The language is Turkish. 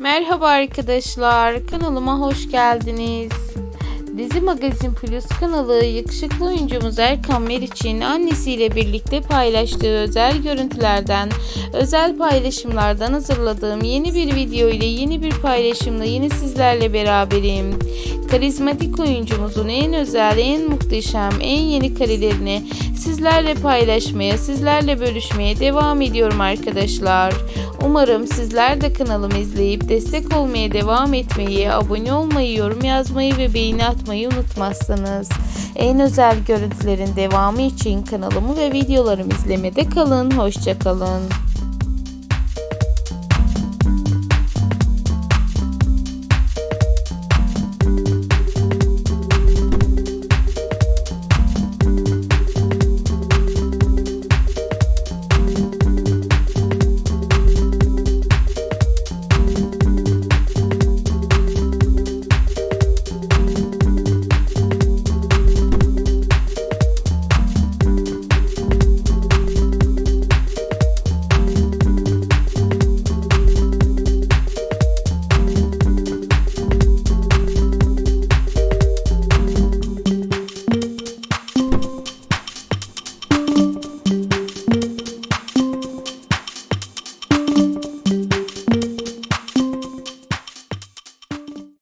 Merhaba arkadaşlar, kanalıma hoş geldiniz. Dizi Magazin Plus kanalı yakışıklı oyuncumuz Erkan Meriç'in annesiyle birlikte paylaştığı özel görüntülerden, özel paylaşımlardan hazırladığım yeni bir video ile yeni bir paylaşımla yine sizlerle beraberim. Karizmatik oyuncumuzun en özel, en muhteşem, en yeni karelerini sizlerle paylaşmaya, sizlerle bölüşmeye devam ediyorum arkadaşlar. Umarım sizler de kanalımı izleyip destek olmaya devam etmeyi, abone olmayı, yorum yazmayı ve beğeni atmayı unutmazsınız. En özel görüntülerin devamı için kanalımı ve videolarımı izlemede kalın. Hoşçakalın.